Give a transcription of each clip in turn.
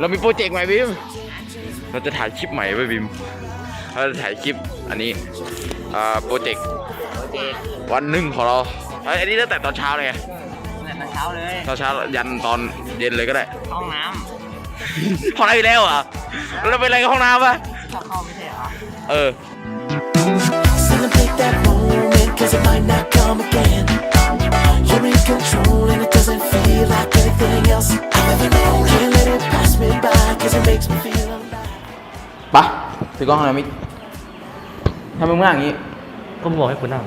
เรามีโปรเจกต์ใหม่บิม เราจะถ่ายคลิปใหม่ไว้บิม เราจะถ่ายคลิปอันนี้โปรเจกต์วันหนึ่งของเราเอ้ยอันนี้ตั้งแต่ตอนเช้าเลยไง ตั้งแต่เช้าเลยตอนเช้ายันตอนเย็นเลยก็ได้ ห้องน้ห้องน้ำอีกแล้วเหรอะแล้วเราเป็นอะไรกับห้องน้ำปะำถ้าเข้าไม่ใช่เหรอเออ Celebrate that moment, cause it might not come again. You're in control and it doesn't feel like anything else I've ever known. Can't let it pass me by, cause it makes me feel alive. ปะถือกล้องหน่อยมิกทำมึงนั่งอย่างนี้ ก็มึงบอกให้คุณนั่ง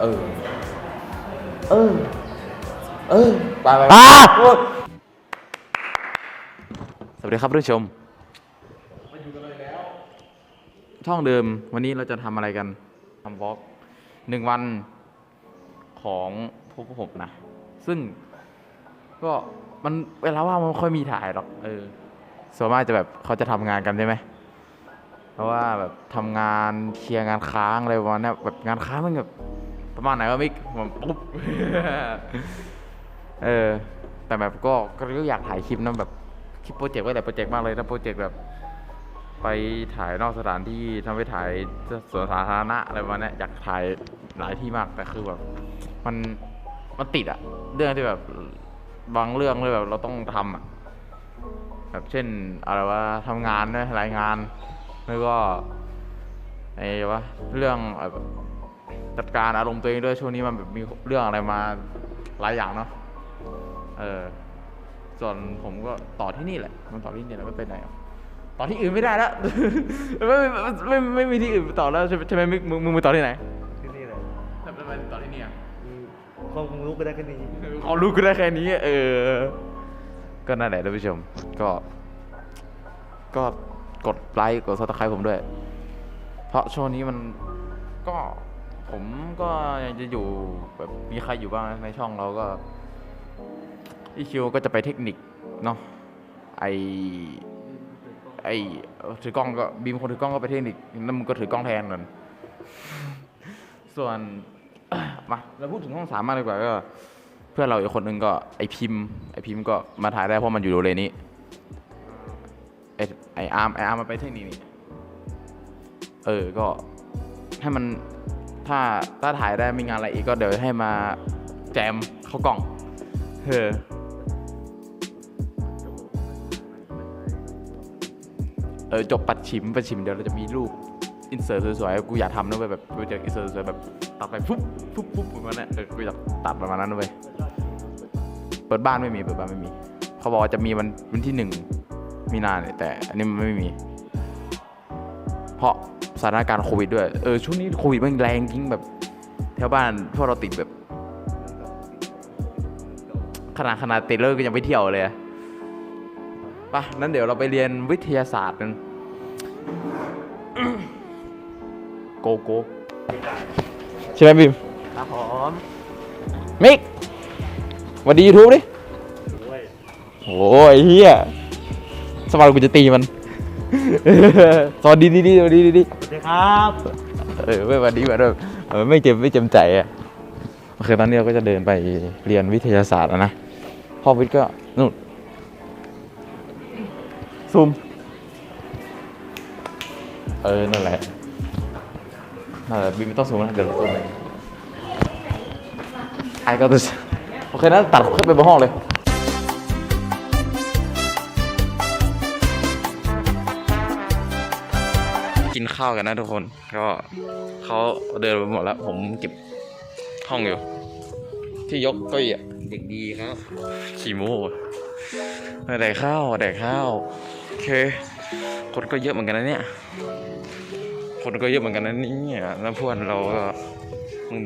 เออ เออ เออไปไปอ่าสวัสดีครับท่านผู้ชม ช่องเดิมวันนี้เราจะทำอะไรกันทำวอล์กหนึ่งวันของพวกผมนะ ซึ่งก็มันเวลาว่างมันไม่ค่อยมีถ่ายหรอกเออส่วนมากจะแบบเขาจะทำงานกันใช่ไหม เพราะว่าแบบทำงานเคลียร์งานค้างอะไรประมาณเนี้ยแบบงานค้างมันแบบประมาณไหนวะมิกผมปุ๊บ เออ แต่แบบก็ก็อยากถ่ายคลิปนะแบบคลิปโปรเจกต์ไว้หลายโปรเจกต์มากเลยนะโปรเจกต์แบบ ไปถ่ายนอกสถานที่ทำไปถ่ายสวนสาธารณะอะไรประมาณเนี้ยอยากถ่ายหลายที่มากแต่คือแบบ มันมันติดอะเรื่องที่แบบบางเรื่องเลยแบบเราต้องทำอะแบบเช่นอะไรว่าทำงานนะรายงานแล้วก็ไอ้วะเรื่องเอ่อจัดการอารมณ์ตัวเองด้วยช่วงนี้มันแบบมีเรื่องอะไรมาหลายอย่างเนาะ เออ ส่วนผมก็ต่อที่นี่แหละ มันต่อที่นี่แหละไม่เป็นไรหรอกต่อที่อื่นไม่ได้แล้วไม่ไม่ไม่ไม่มีที่อื่นต่อแล้วใช่ไหมใช่ไหมมึงมึงมึงไปต่อที่ไหนที่นี่เลยทำไมต่อที่นี่อะความคงรู้ก็ได้แค่นี้เขารู้ก็ได้แค่นี้ เออ ก็นั่นแหละท่านผู้ชม ก็ ก็กดไลค์กดซับสไครต์ผมด้วย เพราะช่วงนี้มันก็ผมก็ยังจะอยู่แบบมีใครอยู่บ้างนะในช่องเราก็ อีคิวก็จะไปเทคนิคเนาะไอไอถือกล้องก็บีมคนถือกล้องก็ไปเทคนิคแล้วมึงก็ถือกล้องแทนกันส่วนมาเราพูดถึงห้องสามมากดีกว่าก็เพื่อนเราอีกคนนึงก็ไอพิมพ์ไอพิมพ์ก็มาถ่ายได้เพราะมันอยู่โรเรนนี้ไอไออาร์มไออาร์มมาไปเทคนิคนี่เออก็ให้มันถ้าถ้าถ่ายได้มีงานอะไรอีกก็เดี๋ยวให้มาแจมเข้ากล่อง เออเออจบปัดชิมปัดชิมเดี๋ยวเราจะมีรูปอินเสิร์ตสวยๆ กูอยากทำนะเว้ยแบบโปเจกต์อินเสิร์ตสวยๆแบบตัดไปปุ๊บปุ๊บปุ๊บประมาณนั้นเออกูอยากตัดประมาณนั้นนะเว้ยเปิดบ้านไม่มีเปิดบ้านไม่มี เขาบอกว่าจะมีวันวันที่หนึ่งมีนาเนี่ยแต่ อันนี้มันไม่มี เพราะสถานการณ์โควิดด้วย เออช่วงนี้โควิดมันแรงจริงแบบแถวบ้านพวกเราติดแบบ ขนาดขนาดติดเลยก็ยังไปเที่ยวเลยอะไปะนั้นเดี๋ยวเราไปเรียนวิทยาศาสตร์กันโกโก้ใช่ไหมบิมครับผมมิกสวัสดียูทูบดิด้วยโอ้ยเฮียสวัสดีกูจะตีมัน สวัสดีดีดีสวัสดีดีดีสวัสดีครับเออไม่สวัสดีแบบเออไม่เจ็บไม่เจ็บใจอะโอเคตอนนี้เราก็จะเดินไปเรียนวิทยาศาสตร์แล้วนะ พ่อวิทย์ก็นู่นซูม เออ นั่นแหละนั่นแหละบีมไม่ต้องซูมนะเดี๋ยวเราซูมเองไอ้ก็ตัวโอเคนะตัดขึ้นไปบนห้องเลยกินข้าวกันนะทุกคน ก็เขาเดินไปหมดแล้ว ผมเก็บห้องอยู่ ที่ยกเก็อี้อะ เด็กดีครับขี่โม่แดกข้าวแดกข้าวโอเค คนก็เยอะเหมือนกันนะเนี่ย คนก็เยอะเหมือนกันนะเนี่ยแล้วพวกเราก็มึง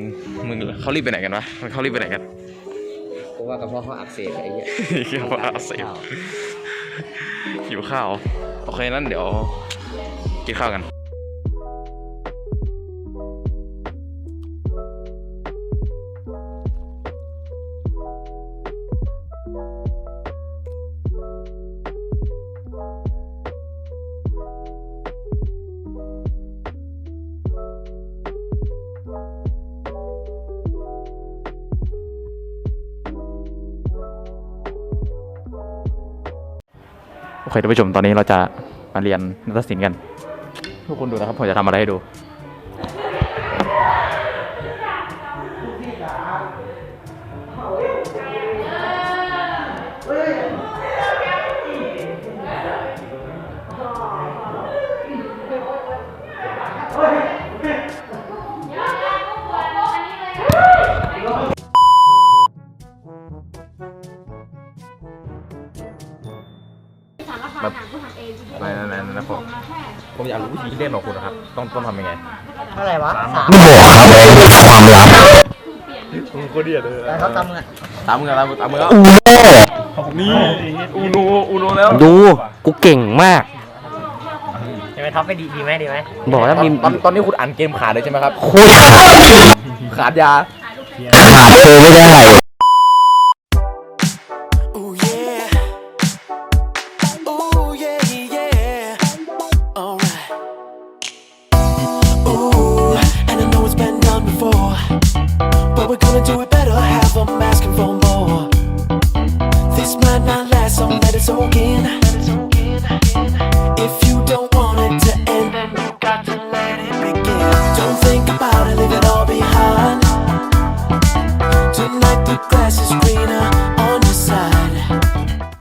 มึงเขารีบไปไหนกันวะเขารีบไปไหนกันเพราะว่ากระเพาะเขาอักเสบไอ้เหี้ยเกี่ยวกับอาเซียนหิวข้าว โอเคนั้นเดี๋ยวกินข้าวกัน ท่านผู้ชมตอนนี้เราจะมาเรียนนัตศิลป์กันทุกคนดูนะครับผมจะทำอะไรให้ดู ผมอยากรู้วิธีเล่นของคุณนะครับ ต้องต้องทำยังไงเท่าไหร่วะสามมึงโคตรเดียดเลยแล้วเขาตำเงินตามมือตามมือตามมือนี่อูโนอูโนแล้วดู กูเก่งมาก ใช่ไหมท็อปไปดีดีไหมดีไหมบอกแล้วมีตอนตอนนี้คุณอ่านเกมขาดเลยใช่ไหมครับโคตรขาดขาดยา ขาดเธอไม่ได้ but we're gonna do it better. Have 'em